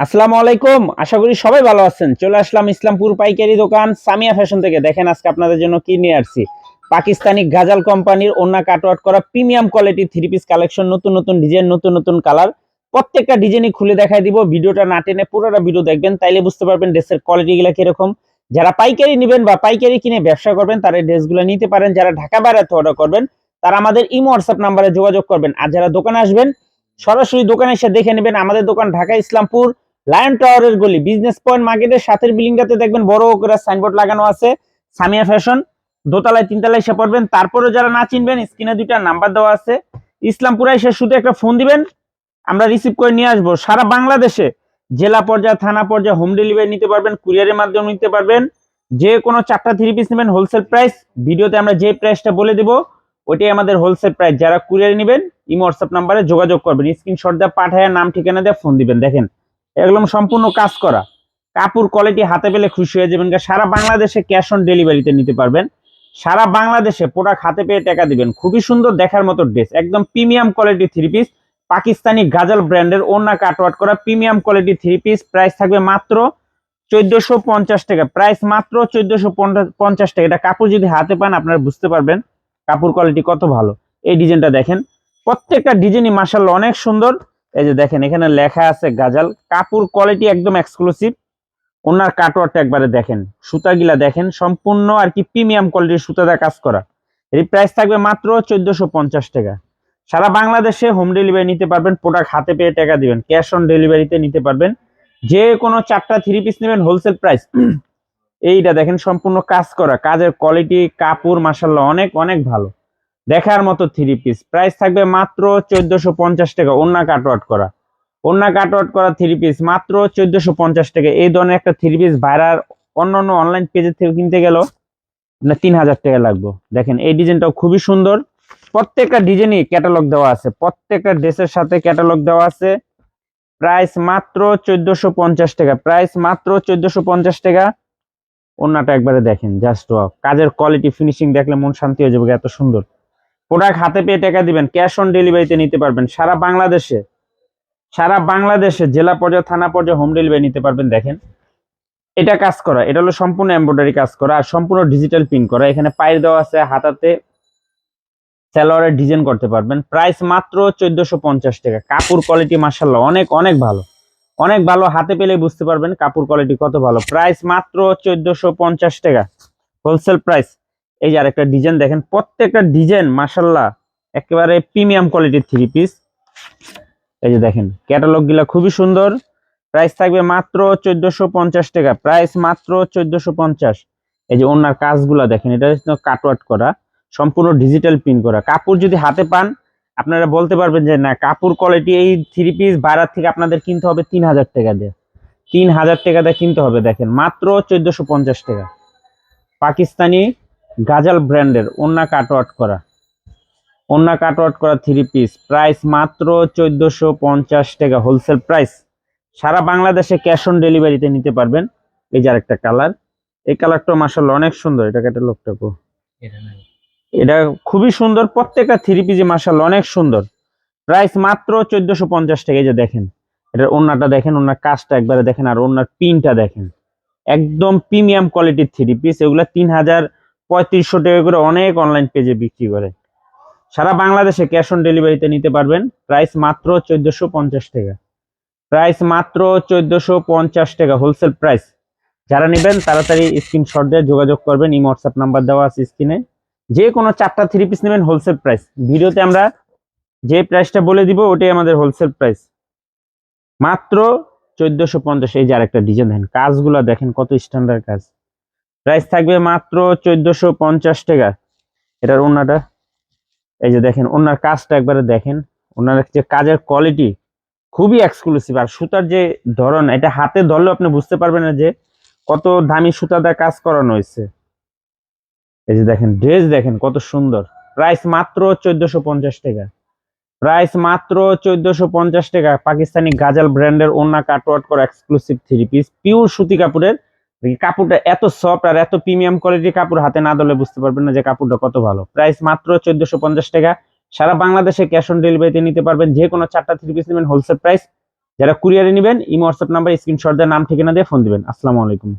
আসসালামু আলাইকুম। আশা করি সবাই ভালো আছেন। চলে আসলাম ইসলামপুর পাইকারি দোকান সামিয়া ফ্যাশন থেকে। দেখেন আজকে আপনাদের জন্য কি নিয়ে আসছি। পাকিস্তানি গাজাল কোম্পানির ওন্না কাটওয়ার্ট করা premium quality three piece collection, নতুন নতুন ডিজাইন, নতুন নতুন কালার। প্রত্যেকটা ডিজাইনই খুলে দেখাই দিব। ভিডিওটা না টেনে পুরোটা ভিডিও দেখবেন, তাইলে বুঝতে পারবেন ড্রেসের কোয়ালিটি গুলা কীরকম। যারা পাইকারি নেবেন বা পাইকারি কিনে ব্যবসা করবেন, তারা ড্রেসগুলো নিতে পারেন। যারা ঢাকা বাইরে অর্ডার করবেন, তারা আমাদের ইমো হোয়াটসঅ্যাপ নাম্বারে যোগাযোগ করবেন। আর যারা দোকানে আসবেন সরাসরি দোকানে এসে দেখে নেবেন আমাদের দোকান ঢাকা ইসলামপুর লায়ন টাওয়ারের গলি। বিজনেস পয়েন্ট মার্কেটের সাথের বিল্ডিংটাতে দেখবেন বড় করে সাইনবোর্ড লাগানো আছে, সামিয়া ফ্যাশন। দোতলায়, তিনতলায় এসে পড়বেন। তারপরে যারা না চিনবেন, স্ক্রিনে দুইটা নাম্বার দেওয়া আছে। ইসলামপুরে এসে শুধু একটা ফোন দিবেন, আমরা রিসিভ করে নিয়ে আসব। সারা বাংলাদেশে জেলা পর্যায়ে, থানা পর্যায়ে হোম ডেলিভারি নিতে পারবেন, কুরিয়ারের মাধ্যমে নিতে পারবেন। যে কোনো চারটা থ্রি পিস নেবেন হোলসেল প্রাইস ভিডিওতে আমরা যে প্রাইসটা বলে দিব ওইটাই আমাদের হোলসেল প্রাইস যারা কুরিয়ারে নেবেন ইমো হোয়াটসঅ্যাপ নাম্বারে যোগাযোগ করবেন। স্ক্রিনশট দিয়ে পাঠায়, নাম, ঠিকানা দিয়ে ফোন দিবেন। দেখেন, একদম সম্পূর্ণ কাজ করা। কাপড় কোয়ালিটি হাতে পেলে খুশি হয়ে যাবেন। সারা বাংলাদেশে ক্যাশ অন ডেলিভারিতে নিতে পারবেন। সারা বাংলাদেশে প্রোডাক্ট হাতে পেয়ে টাকা দিবেন। খুবই সুন্দর দেখার মতো ড্রেস একদম premium quality three piece Pakistani Ghazal ব্র্যান্ডের ওনা কাটওয়ার্ট করা premium quality three piece price থাকবে মাত্র চোদ্দশো টাকা। প্রাইস মাত্র চোদ্দশো পঞ্চাশ টাকা। এটা কাপড় যদি হাতে পান, আপনারা বুঝতে পারবেন। কাপড় কোয়ালিটি কত ভালো। এই ডিজাইনটা দেখেন। প্রত্যেকটা ডিজাইনই মার্শাল্লাহ অনেক সুন্দর। এই যে দেখেন, এখানে লেখা আছে গাজাল। কাপড় কোয়ালিটি একদম এক্সক্লুসিভ ওনার কাটওয়ারটা একবারে দেখেন। সুতাগুলা দেখেন, সম্পূর্ণ আর কি প্রিমিয়াম কোয়ালিটির সুতাটা কাজ করা। এর প্রাইস থাকবে মাত্র চোদ্দশো পঞ্চাশ টাকা। সারা বাংলাদেশে হোম ডেলিভারি নিতে পারবেন প্রোডাক্ট হাতে পেয়ে টাকা দিবেন। ক্যাশ অন ডেলিভারিতে নিতে পারবেন। যে কোনো চারটা থ্রি পিস নেবেন হোলসেল প্রাইস এইটা দেখেন সম্পূর্ণ কাজ করা, কাজের কোয়ালিটি কাপড় মাসাল্লাহ অনেক অনেক ভালো। দেখার মতো থ্রি পিস প্রাইস থাকবে মাত্র চোদ্দশো পঞ্চাশ টাকা অন্য কাটওয়াট করা। অন্য কাটওয়াট করা থ্রি পিস মাত্র চোদ্দশো পঞ্চাশ টাকা। এই ধরনের একটা থ্রি পিস ভাইরার অন্য অন্য অনলাইন পেজের থেকে কিনতে গেলেও আপনার তিন হাজার টাকা লাগবে। দেখেন, এই ডিজাইনটাও খুবই সুন্দর। প্রত্যেকটা ডিজাইনই ক্যাটালগ দেওয়া আছে। প্রত্যেকটা ড্রেসের সাথে ক্যাটালগ দেওয়া আছে। প্রাইস মাত্র চোদ্দশো পঞ্চাশ টাকা। প্রাইস মাত্র চোদ্দশো পঞ্চাশ টাকা। অন্যটা একবারে দেখেন জাস্ট কাজের কোয়ালিটি ফিনিশিং দেখলে মন শান্তি হয়ে যাবে, এত সুন্দর। প্রোডাক্ট হাতে পেয়ে টাকা দিবেন ক্যাশ অন ডেলিভারিতে নিতে পারবেন। সারা বাংলাদেশে সারা বাংলাদেশে, জেলা পর্যায়ে, থানা পর্যায়ে হোম ডেলিভারি নিতে পারবেন, দেখেন। এটা কাজ করা, এটা হলো সম্পূর্ণ এমব্রয়ডারি কাজ করা, আর সম্পূর্ণ ডিজিটাল প্রিন্ট করা। এখানে পায়ের দেওয়া আছে, হাতাতে স্যালোয়ারের ডিজাইন করতে পারবেন। প্রাইস মাত্র চোদ্দশো পঞ্চাশ টাকা। কাপড় কোয়ালিটি মার্শাল্লাহ অনেক অনেক ভালো। অনেক ভালো, হাতে পেলে বুঝতে পারবেন কাপড় কোয়ালিটি কত ভালো। প্রাইস মাত্র চোদ্দশো পঞ্চাশ টাকা। হোলসেল প্রাইস এই যে আরেকটা ডিজাইন দেখেন, প্রত্যেকটা ডিজাইন মাসাল্লাহ একেবারে প্রিমিয়াম কোয়ালিটির থ্রি পিস এই যে দেখেন ক্যাটালগগুলা খুবই সুন্দর। প্রাইস থাকবে মাত্র চোদ্দশো পঞ্চাশ টাকা। প্রাইস মাত্র চোদ্দশো পঞ্চাশ। এই যে ওনার কাজগুলা দেখেন, এটা কাটওয়াট করা, সম্পূর্ণ ডিজিটাল প্রিন্ট করা। কাপড় যদি হাতে পান আপনারা বলতে পারবেন যে না, কাপড় কোয়ালিটি এই থ্রি পিস বাইরের থেকে আপনাদের কিনতে হবে তিন হাজার টাকা দিয়ে। তিন হাজার টাকা দিয়ে কিনতে হবে, দেখেন, মাত্র চোদ্দশো পঞ্চাশ টাকা। পাকিস্তানি গাজাল ব্র্যান্ডের ওন্না কাটওয়াট করা। ওন্না কাটওয়াট করা থ্রি পিস প্রাইস মাত্র চোদ্দশো পঞ্চাশ টাকা হোলসেল প্রাইস সারা বাংলাদেশে ক্যাশ অন ডেলিভারিতে নিতে পারবেন। এই যে আরেকটা কালার এই কালারটা মাসাল্লাহ অনেক সুন্দর, এটা একটা লোকটা কো এটা খুবই সুন্দর, প্রত্যেকটা থ্রি পিজি মাসাল্লাহ অনেক সুন্দর। প্রাইস মাত্র চোদ্দশো পঞ্চাশ টাকা যে দেখেন, এটার ওন্নাটা দেখেন ওনার কাজটা একবারে দেখেন, আর ওনার পিনটা দেখেন। একদম প্রিমিয়াম কোয়ালিটির থ্রি পিস এগুলা তিন হাজার পঁয়ত্রিশশো টাকা করে অনেক অনলাইন পেজে বিক্রি করে। সারা বাংলাদেশে ক্যাশ অন ডেলিভারিতে নিতে পারবেন প্রাইস মাত্র চোদ্দশো পঞ্চাশ টাকা। প্রাইস মাত্র চোদ্দশো পঞ্চাশ টাকা হোলসেল প্রাইস যারা নেবেন, তাড়াতাড়ি স্ক্রিনশট দিয়ে যোগাযোগ করবেন, এই হোয়াটসঅ্যাপ নাম্বার দেওয়া আছে স্ক্রিনে যে কোনো চারটা থ্রি পিস নেবেন হোলসেল প্রাইস ভিডিওতে আমরা যে প্রাইসটা বলে দিব, ওটাই আমাদের হোলসেল প্রাইস মাত্র চোদ্দশো পঞ্চাশ, এই যে আরেকটা ডিজাইন দেখেন, কাজগুলো দেখেন কত স্ট্যান্ডার্ড কাজ। প্রাইস থাকবে মাত্র চোদ্দশো পঞ্চাশ টাকা। এটার ওনাটা এই যে দেখেন ওনার কাজটা একবারে দেখেন। ওনার যে কাজের কোয়ালিটি খুবই এক্সক্লুসিভ আর সুতার যে ধরন, এটা হাতে ধরলেও আপনি বুঝতে পারবেন না যে কত দামি সুতা দিয়ে কাজ করানো হয়েছে। এই যে দেখেন ড্রেস দেখেন, কত সুন্দর। প্রাইস মাত্র চোদ্দশো পঞ্চাশ টাকা। প্রাইস মাত্র চোদ্দশো পঞ্চাশ টাকা। পাকিস্তানি গাজাল ব্র্যান্ডের ওনা কাটওয়ার্ট করা এক্সক্লুসিভ থ্রি পিস পিওর সুতি কাপড়ের। কাপড়টা এত সফট আর এত প্রিমিয়াম কোয়ালিটির কাপড় হাতে না ধরলে বুঝতে পারবেন না যে কাপড়টা কত ভালো। প্রাইস মাত্র চোদ্দশো পঞ্চাশ টাকা। সারা বাংলাদেশে ক্যাশ অন ডেলিভারিতে নিতে পারবেন যে কোনো চারটা থ্রি পিস নেবেন হোলসেল প্রাইস যারা কুরিয়ারে নেবেন ইমো হোয়াটসঅ্যাপ নাম্বার স্ক্রিনশট দিয়ে নাম, ঠিকানা দিয়ে ফোন দিবেন। আসসালামু আলাইকুম।